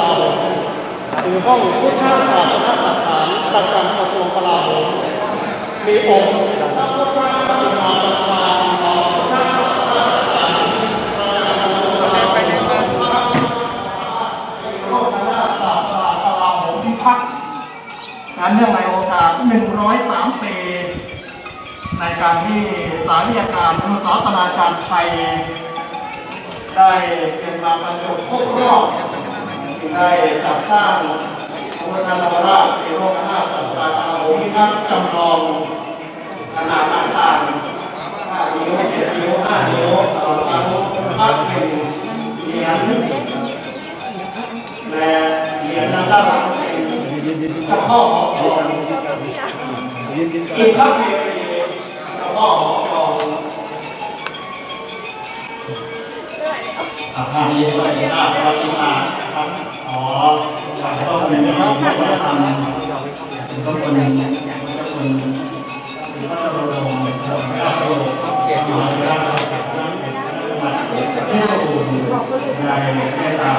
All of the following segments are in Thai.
ลาโหมหรือห้องพุทธศาสนสถานประจำกระทรวงกลาโหมมีองค์พระพุทธปฏิมาประธานของพุทธศาสนสถานประจำกระทรวงกลาโหมโลกคณะศาสนากลาโหมพิพัฒน์งานเนื่องในโอกาส 103 ปี ในการที่สาวิยาการอนุสาสนาจารย์ไทยได้เป็นมาบรรจุครบรอบ ได้จัดสร้างพระพุทธนวราชเป็นโลกนาศาสตราการโหมิทัศน์จำลองขนาดต่างๆ5นิ้ว7นิ้ว5นิ้วตลอดการทุกภาคเป็นเหรียญและเหรียญนั้นด้านหลังเป็นเจ้าพ่อหองทองอินทเพรีเจ้าพ่อหองทองอาคารนี้ก็เป็นภาพประวัติศาสตร์ อ๋อก็เป็นเรื่องที่วัฒนธรรมเป็นก็เป็นก็เป็นศิลปะโรโรพระโรเกียรติมหาราชที่สมบูในเมตตา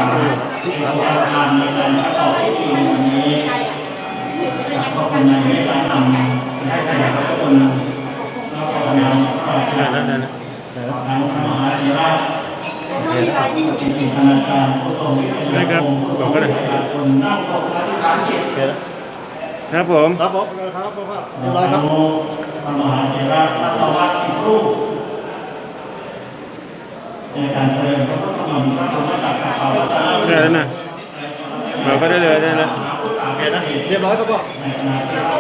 ที่เราทานในการประกอบพิธีวันนี้ก็เป็นในเมตตาธรรมให้แต่ละคนก็นำไปนั่นนั่นนั่นแต่ละครั้งมาธิราชจริงๆธ นาคารผู้ทรงอิทธิพลบอกก็ได้คนนั่งตรงอธิษฐานจิตครับผมครับผมครับผมครับเรียบร้อยครับพระมหาเถระพระสวัสดิ์สิบรูปในการเจริญพระพุทธมนต์พระธรรมจักรกับเขาวัฒนได้แล้วนะบอกก็ได้เลยได้แล้วเรียบร้อยครับพ่อในขณะที่เรา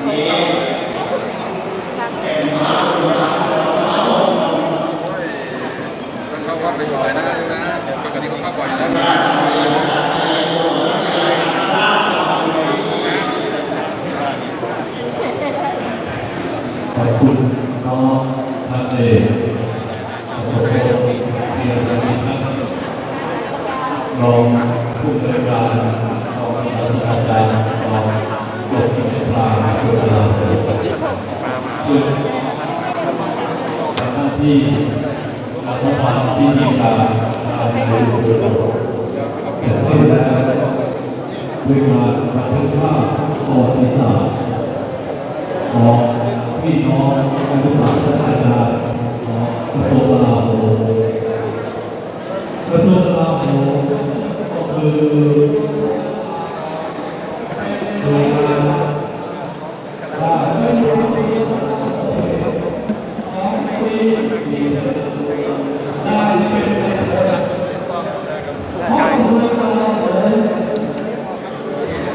คุณน้องท่านเอกขอบคุณเพียรณิตนะครับรองผู้บริการรองสตราจารย์รองโลกศิลปาสุดาซึ่งทำหน้าที่การการเรียนรู้เสร็จสิ้นแล้วด้วยงาบันทึกภาพประวัติศาสตร์ของพี่น้องนักศึกษาและอาจารย์ของกระทรวงกลาโหมกระทรวงกลาโหมก็คือหน่วยงานด้านไม่ยุติธรรมของที่ดีได้เป็นของกระทรวงกลาโหม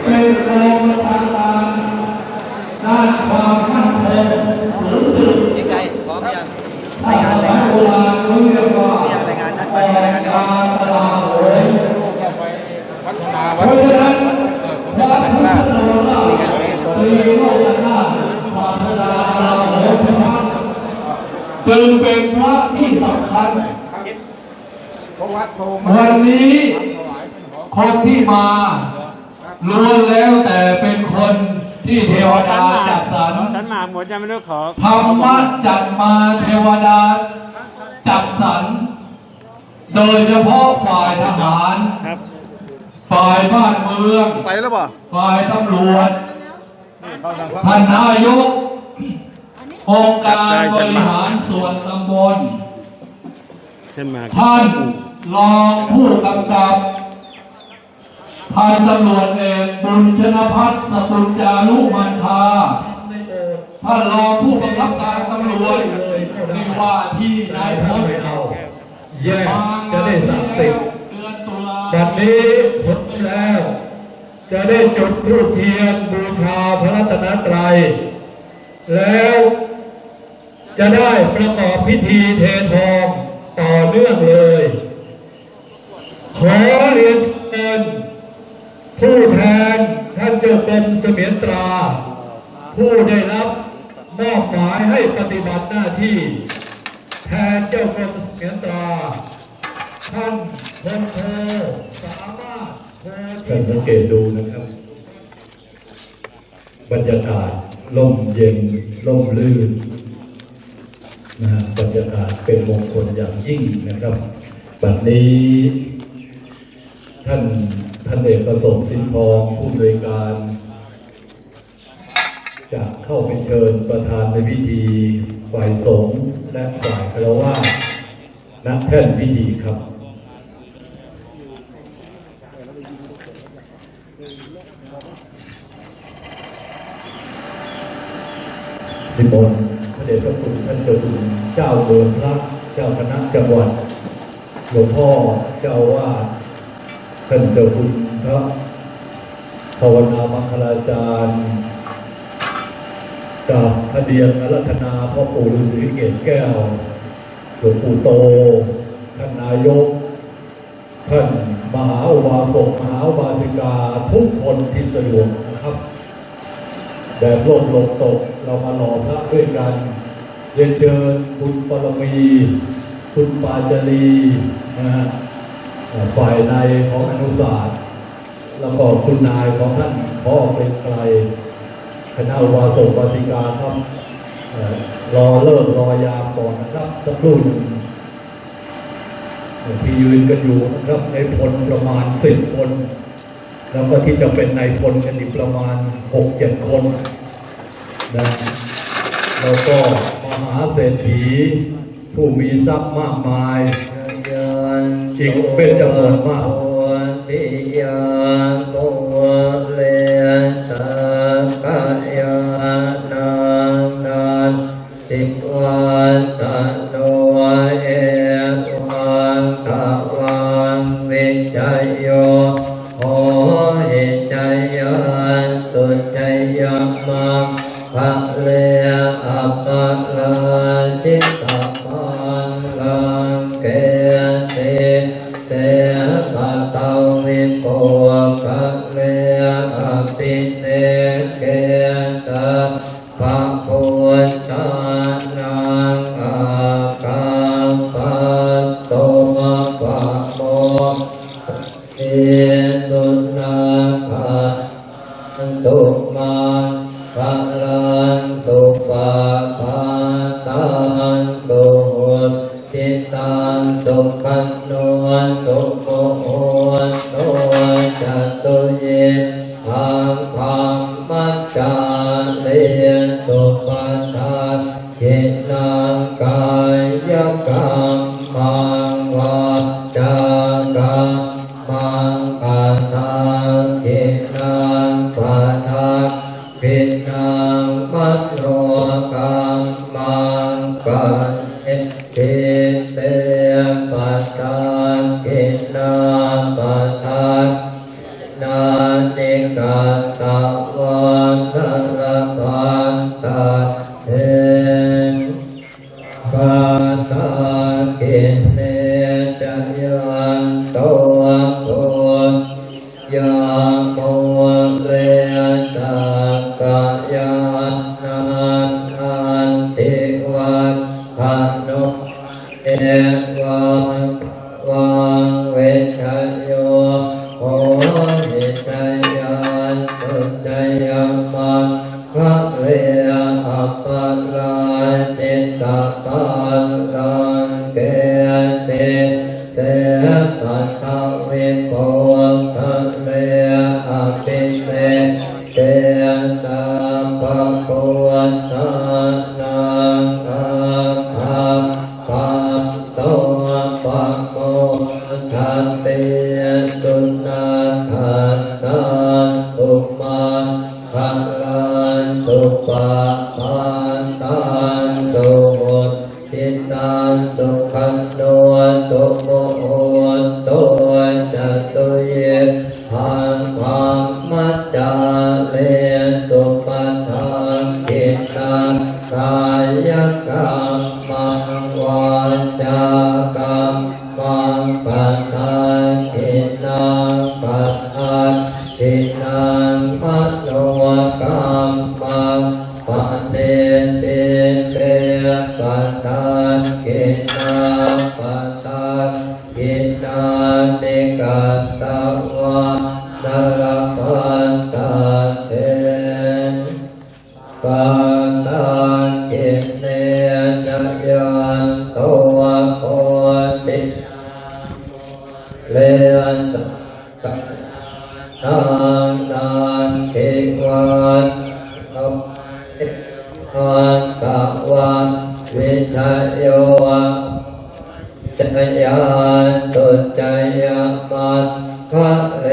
เป็นกองบัญชาการ ด้านความมั่นคงสูงสุด พี่ไก่พร้อมยัง ถ้าสมัยโบราณเขาเรียกว่า พี่อยากรายงานนะ ก ไป อง รายงาน การตลาดโหย พัฒนา เพ วัด ราะฉะนั้นพระพุทธเจ้าตรีโลกนาถศาสดาตลาดโหยพิทักษ์จึงเป็นพระที่สำคัญ เพราะวัดโทร วันนี้คนที่มาล้วนแล้วแต่เป็นคนที่เทวดาจัดสรร ฉันมาหมดยังไม่รู้ขอ ธรรมะจัดมาเทวดาจัดสรรโดยเฉพาะฝ่ายทหาร ครับ ฝ่ายบ้านเมือง ไปแล้วป่ะฝ่ายตำรวจท่านนายกองค์การบริหารส่วนตำบลฉันมาท่านรองผู้กำกับพันตำรวจเอกบุญชนพัฒน์สตุลจารุมันคาท่านรองผู้บังคับการตำรวจนี่ว่าที่นายพลแยกจะได้สักสิบเดือนตุลาบัดนี้ผล แล้ว จะได้จุดธูปเทียนบูชาพระรัตนตรัย แล้วจะได้ประกอบพิธีเททองต่อเนื่องเลย ขอเรียนเชิญผู้แทนท่านเจ้ากรมเสมียนตรา ผู้ได้รับมอบหมายให้ปฏิบัติหน้าที่ แทนเจ้ากรมเสมียนตรา ท่านพลโทสามารถ ท่านสังเกตดูนะครับ บรรยากาศร่มเย็นร่มลื่นนะฮะบรรยากาศเป็นมงคลอย่างยิ่งนะครับบัดนี้ ท่านท่านเอกประสงค์สินทองผู้บริการ จะเข้าไปเชิญประธานในพิธีฝ่ายสงฆ์และฝ่ายคารวะณแท่นพิธีครับ นิมนต์พระเดชพระคุณท่านเจ้าคุณเจ้าเมืองพระเจ้าคณะจังหวัดหลวงพ่อเจ้าอาวาดท่านเจ้าคุณพระภาวนามังคลาจารย์กับพระเดียงอรัตนาพ่อปู่ฤาษีเกศแก้วหลวงปู่โตท่านนายกท่านมหาอุบาสกมหาอุบาสิกาทุกคนที่สะดวกนะครับแบบโลมลมตก เรามาหล่อพระด้วยกันเรียนเชิญคุณปรมี คุณปาจารีนะฮะเอ่อฝ่ายในของอนุศาสตร์ แล้วก็คุณนายของท่านพ่อเป็นไกลคณะอุบาสกวาสิกาครับรอเลิกรอยาก่อนนะครับสักครู่หนึ่งที่ยืนกันอยู่นะครับในพลประมาณสิบคน แล้วก็ที่จะเป็นในพลกันอีกประมาณหกเจ็ดคน นะแล้วก็มหาเศรษฐี ผู้มีทรัพย์มากมายอีกเป็นจำนวนมาก จิตตปั วัง เยหังวังมัจจาเลางดานเกวันอันตะวันวิชโยวะจยานตุจยมัสคะเร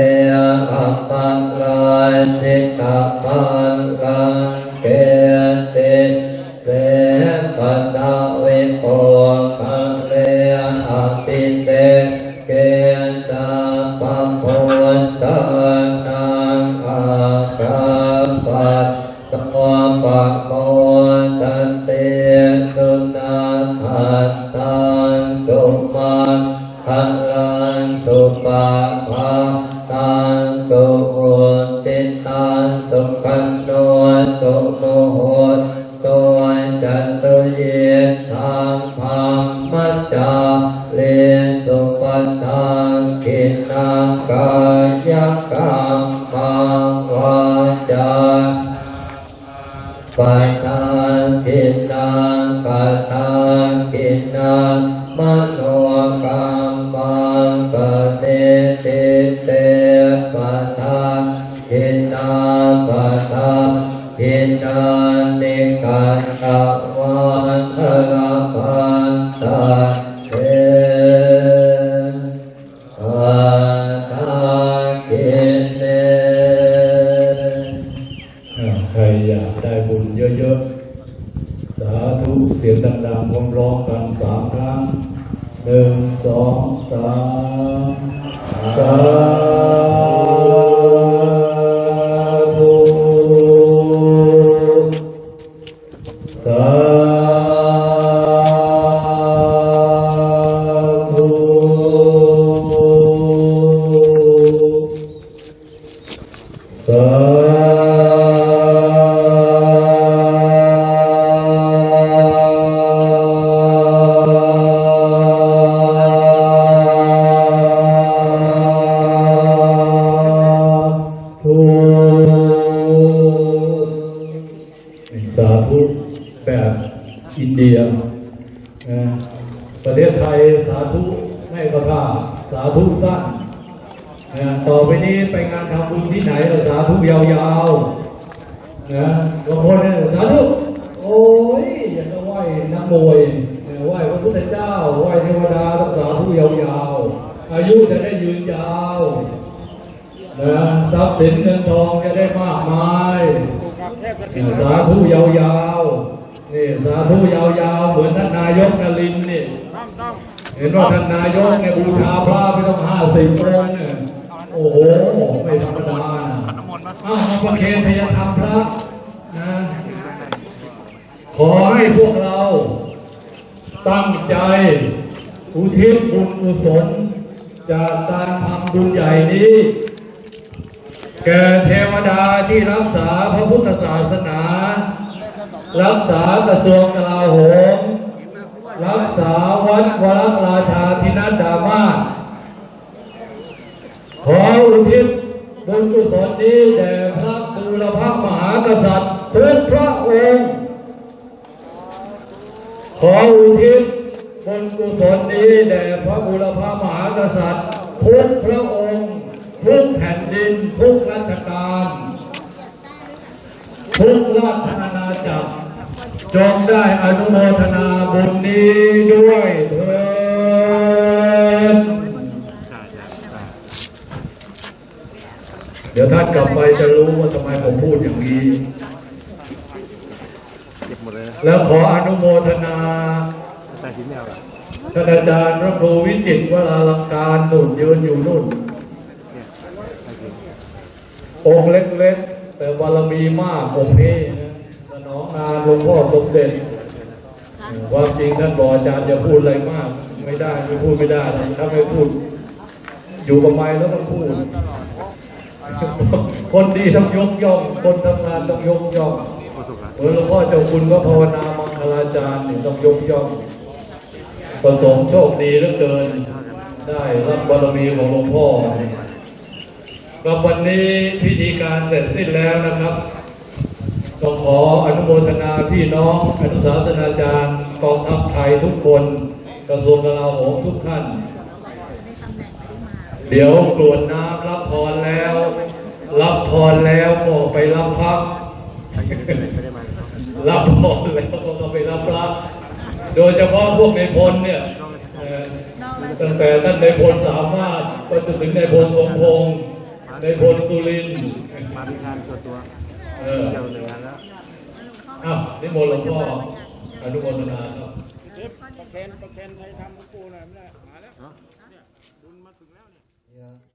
อะปังลายสิกขาปัง ขันโนสุโมโหตัวจันตุเยทางธรรมจาเลสุปัฏฐานกินังกายกรรมังวาจาปัฏ บุญเยอะๆ สาธุเสียงดังๆพร้อมๆกันสามครั้งหนึ่งสองสามสาม อินเดียประเทศไทยสาธุไม่กระทาสาธุสั้นต่อไปนี้ไปงานทำบุญที่ไหนเราสาธุยาวๆนะบางคนเนี่ยสาธุโอ้ยอยากจะไหว้นักมวยไหว้พระพุทธเจ้าไหว้เทวดาต้องสาธุยาวๆ อายุจะได้ยืนยาวนะทรัพย์สินเงินทองจะได้มากมายสาธุยาวๆ นี่สาธุยาวๆเหมือนท่านนายกนลินทร์นี่เห็นว่าท่านนายกเนี่ยบูชาพระไม่ต้องห้าสิบองค์เนี่ยโอ้โหไม่ธรรมดานะเอ้ามาประเคนทยธรรมพระนะขอให้พวกเราตั้งใจ อุทิศบุญกุศลจากการทำบุญใหญ่นี้แก่เทวดาที่รักษาพระพุทธศาสนา รักษากระทรวงกลาโหม รักษาวัดวรราชาธินัดดามาขออุทิศบุญกุศลนี้แด่พระบูรพมหากษัตริย์ทุกพระองค์ขออุทิศบุญกุศลนี้แด่พระบูรพมหากษัตริย์ทุกพระองค์ทุกแผ่นดินทุกราชการทุกราชอาณาจักร จงได้อนุโมทนาบุญนี้ด้วยเถิดเดี๋ยวท่านกลับไปจะรู้ว่าทำไมผมพูดอย่างนี้ แล้วขออนุโมทนาท่านอาจารย์พระครูวิจิตวราลังการนุ่นยืนอยู่นุ่น องค์เล็กๆ แต่บารมีมากองค์นี้นะสนองงาน หลวงพ่อสมเด็จความจริงท่านบอกอาจารย์จะพูดอะไรมาก ไม่ได้ไม่พูดไม่ได้ถ้าไม่พูด อยู่กับไม้แล้วต้องพูด คนดีต้องยกย่อง คนทำงานต้องยกย่องหลวงพ่อเจ้าคุณก็ภาวนามังคลาจารย์ต้องยกย่องประสงค์โชคดีเหลือเกิน ได้รับบารมีของหลวงพ่อกับวันนี้พิธีการเสร็จสิ้นแล้วนะครับ ขออนุโมทนาพี่น้องอนุสาสนาจารย์กองทัพไทยทุกคน กระทรวงกลาโหมทุกท่าน เดี๋ยวกรวดน้ำรับพรแล้ว รับพรแล้วก็ไปรับพักรับพรแล้วก็ไปรับพระโดยเฉพาะพวกในพลเนี่ยเอ่อตั้งแต่ท่านในพลสามารถไปจนถึงในพลสมพงษ์ในพลสุรินทร์มาเป็นการตัวตัวเออ อันแล้วอ้าวนิมนต์หลวงพ่ออนุโมทนาครับ ประเคนประเคนใครทำกับกูหน่อยไม่ได้